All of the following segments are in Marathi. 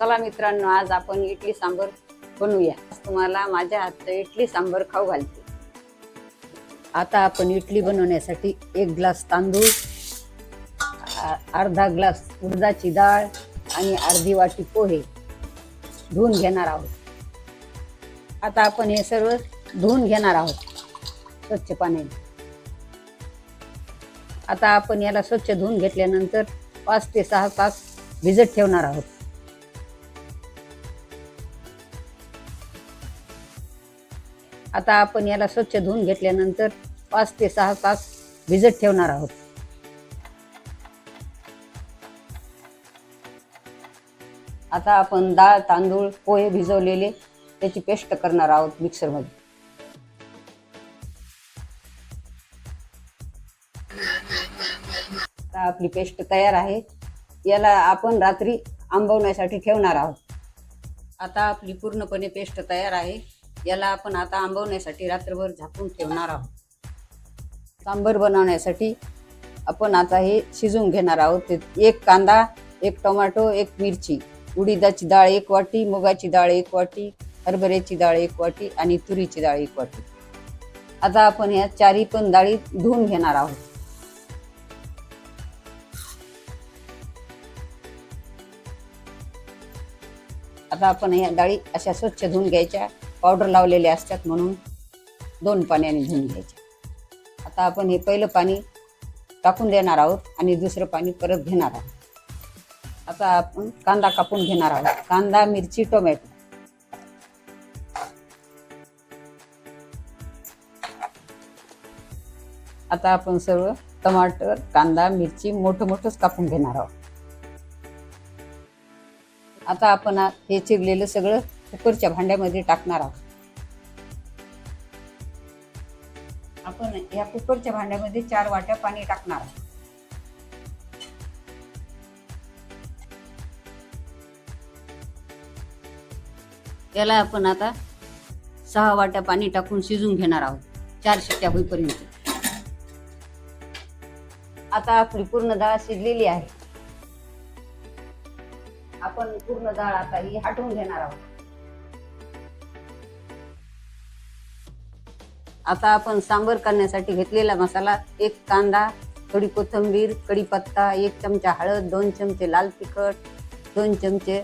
चला मित्रांनो आज आपण इडली सांबर बनवूया. तुम्हाला माझ्या हातचं इडली सांबर खाऊ घालते. आता आपण इडली बनवण्यासाठी एक ग्लास तांदूळ अर्धा ग्लास उडदाची डाळ आणि अर्धी वाटी पोहे धुवून घेणार आहोत. आता आपण हे सर्व धुवून घेणार आहोत स्वच्छ पाण्याने. आता आपण याला स्वच्छ धुवून घेतल्यानंतर पाच ते सहा तास भिजत ठेवणार आहोत. आता आपण याला स्वच्छ धुवून घेतल्यानंतर पाच ते सहा तास भिजत ठेवणार आहोत. आता आपण डाळ तांदूळ पोहे भिजवलेले त्याची पेस्ट करणार आहोत मिक्सरमध्ये. आता आपली पेस्ट तयार आहे. याला आपण रात्री आंबवण्यासाठी ठेवणार आहोत. आता आपली पूर्णपणे पेस्ट तयार आहे. याला आपण आता आंबवण्यासाठी रात्रभर झाकून ठेवणार आहोत. सांबर बनवण्यासाठी आपण आता हे शिजवून घेणार आहोत. ते एक कांदा एक टोमॅटो एक मिरची उडीदाची डाळ एक वाटी मुगाची डाळ एक वाटी हरभऱ्याची डाळ एक वाटी आणि तुरीची डाळ एक वाटी. आता आपण या चारी पण डाळी धुवून घेणार आहोत. आता आपण या डाळी अशा स्वच्छ धुवून घ्यायच्या. पावडर लावलेले असतात म्हणून दोन पाण्याने धुवून घ्यायचे. आता आपण हे पहिलं पाणी टाकून देणार आहोत आणि दुसरं पाणी परत घेणार आहोत. आता आपण कांदा कापून घेणार आहोत. कांदा मिरची टोमॅटो. आता आपण सर्व टमाटर कांदा मिरची मोठं मोठंच कापून घेणार आहोत. आता आपण हे चिरलेलं सगळं कुकरच्या भांड्यामध्ये टाकणार आहोत. आपण या कुकरच्या भांड्यामध्ये चार वाट्या पाणी टाकणार आहोत. याला आपण आता सहा वाट्या पाणी टाकून शिजून घेणार आहोत चार शिट्ट्या होईपर्यंत. आता आपली पूर्ण डाळ शिजलेली आहे. आपण पूर्ण डाळ आता ही हटवून घेणार आहोत. आता आपण सांबर करण्यासाठी घेतलेला मसाला एक कांदा थोडी कोथिंबीर कढीपत्ता एक चमचा हळद दोन चमचे लाल तिखट दोन चमचे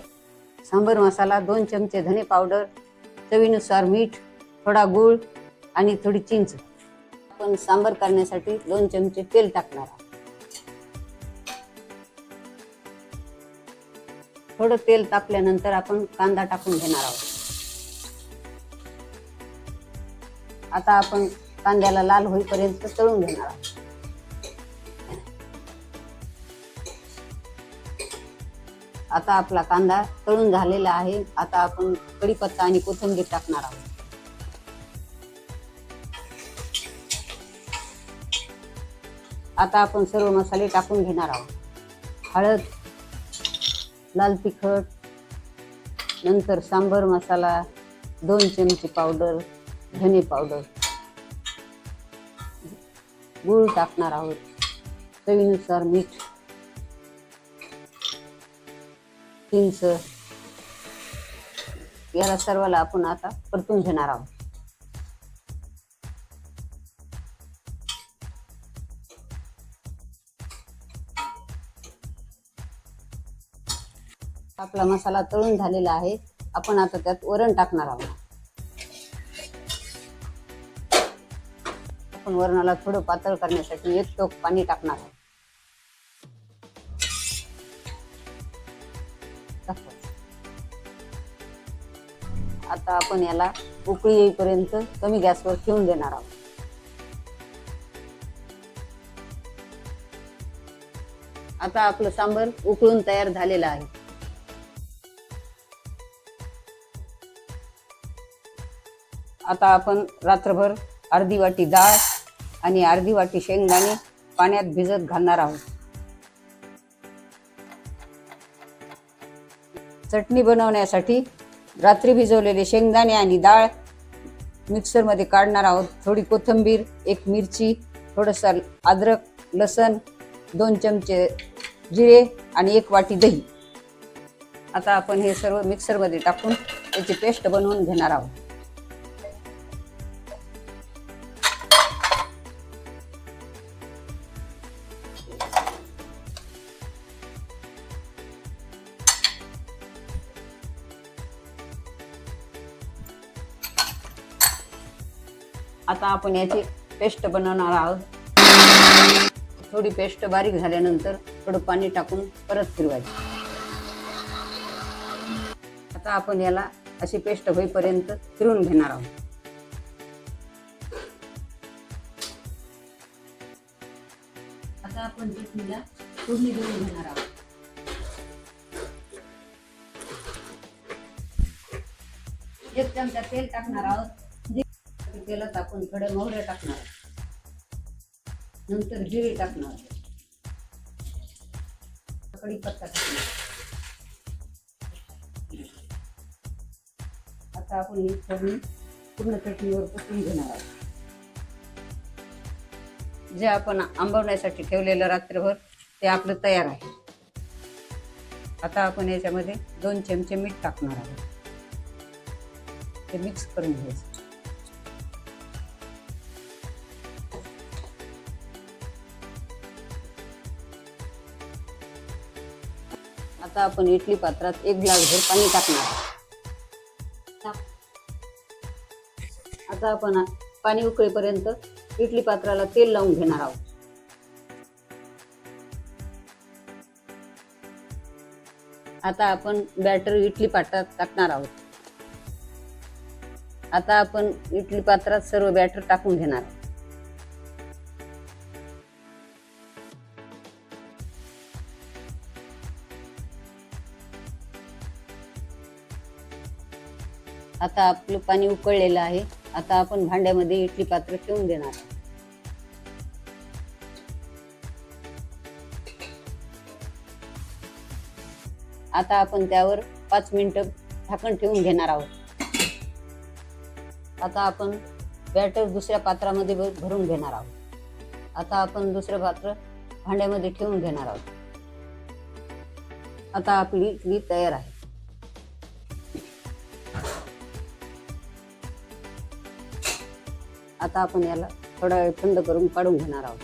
सांबर मसाला दोन चमचे धने पावडर चवीनुसार मीठ थोडा गूळ आणि थोडी चिंच. आपण सांबर करण्यासाठी दोन चमचे तेल टाकणार आहोत. थोडं तेल तापल्यानंतर आपण कांदा टाकून घेणार आहोत. आता आपण कांद्याला लाल होईपर्यंत तळून घेणार आहोत. आता आपला कांदा तळून झालेला आहे. आता आपण कढीपत्ता आणि कोथिंबीर टाकणार आहोत. आता आपण सर्व मसाले टाकून घेणार आहोत. हळद लाल तिखट नंतर सांबर मसाला दोन चमचे पावडर धने पावडर गूळ टाकणार आहोत. चवीनुसार मीठ. चिंच याला सर्वाला आपण आता परतून घेणार आहोत. आपला मसाला तळून झालेला आहे. आपण आता त्यात वरण टाकणार आहोत. आपण वरणाला थोडं पातळ करण्यासाठी एक टोक पाणी टाकणार आहे. आता आपण याला उकळी येईपर्यंत कमी गॅसवर ठेवून देणार आहोत. आता आपलं सांबर उकळून तयार झालेलं आहे. आता आपण रात्रभर अर्धी वाटी डाळ आणि अर्धी वाटी शेंगदाणे पाण्यात भिजत घालणार आहोत. चटणी बनवण्यासाठी रात्री भिजवलेले शेंगदाणे आणि डाळ मिक्सरमध्ये काढणार आहोत. थोडी कोथिंबीर एक मिरची थोडंसं अद्रक लसण दोन चमचे जिरे आणि एक वाटी दही. आता आपण हे सर्व मिक्सरमध्ये टाकून त्याची पेस्ट बनवून घेणार आहोत. आता आपण याची पेस्ट बनवणार आहोत. थोडी पेस्ट बारीक झाल्यानंतर थोडं पाणी टाकून परत फिरवायची. आता आपण याला अशी पेस्ट होईपर्यंत फिरून घेणार आहोत. आता आपण चटणीला फोडणी देऊन घेणार आहोत. एक चमचा तेल टाकणार आहोत. तेलात आपण थोडे मोहरे टाकणार. नंतर जिरे टाकणार. कढीपत्ता टाकणार. आता आपण ही फोडणी पूर्ण चटणीवर पसरून घेणार आहोत. जे आपण आंबवण्यासाठी ठेवलेलं रात्रभर ते आपलं तयार आहे. आता आपण याच्यामध्ये दोन चमचे मीठ टाकणार आहोत. ते मिक्स करून घ्यायचं. आता आपण इडली पात्रात एक ग्लासभर पाणी टाकणार. आता आपण पाणी उकळेपर्यंत इडली पात्राला तेल लावून घेणार आहोत. आता आपण बॅटर इडली पात्रात टाकणार आहोत. आता आपण इडली पात्रात सर्व बॅटर टाकून घेणार. आहोत आता आपलं पाणी उकळलेलं आहे. आता आपण भांड्यामध्ये इडली पात्र ठेवून देणार आहोत. आता आपण त्यावर पाच मिनिटं झाकण ठेवून घेणार आहोत. आता आपण बॅटर दुसऱ्या पात्रामध्ये भरून घेणार आहोत. आता आपण दुसरं पात्र भांड्यामध्ये ठेवून घेणार आहोत. आता आपली इडली तयार आहे. आता आपण याला थोडा वेळ थंड करून काढून घेणार आहोत.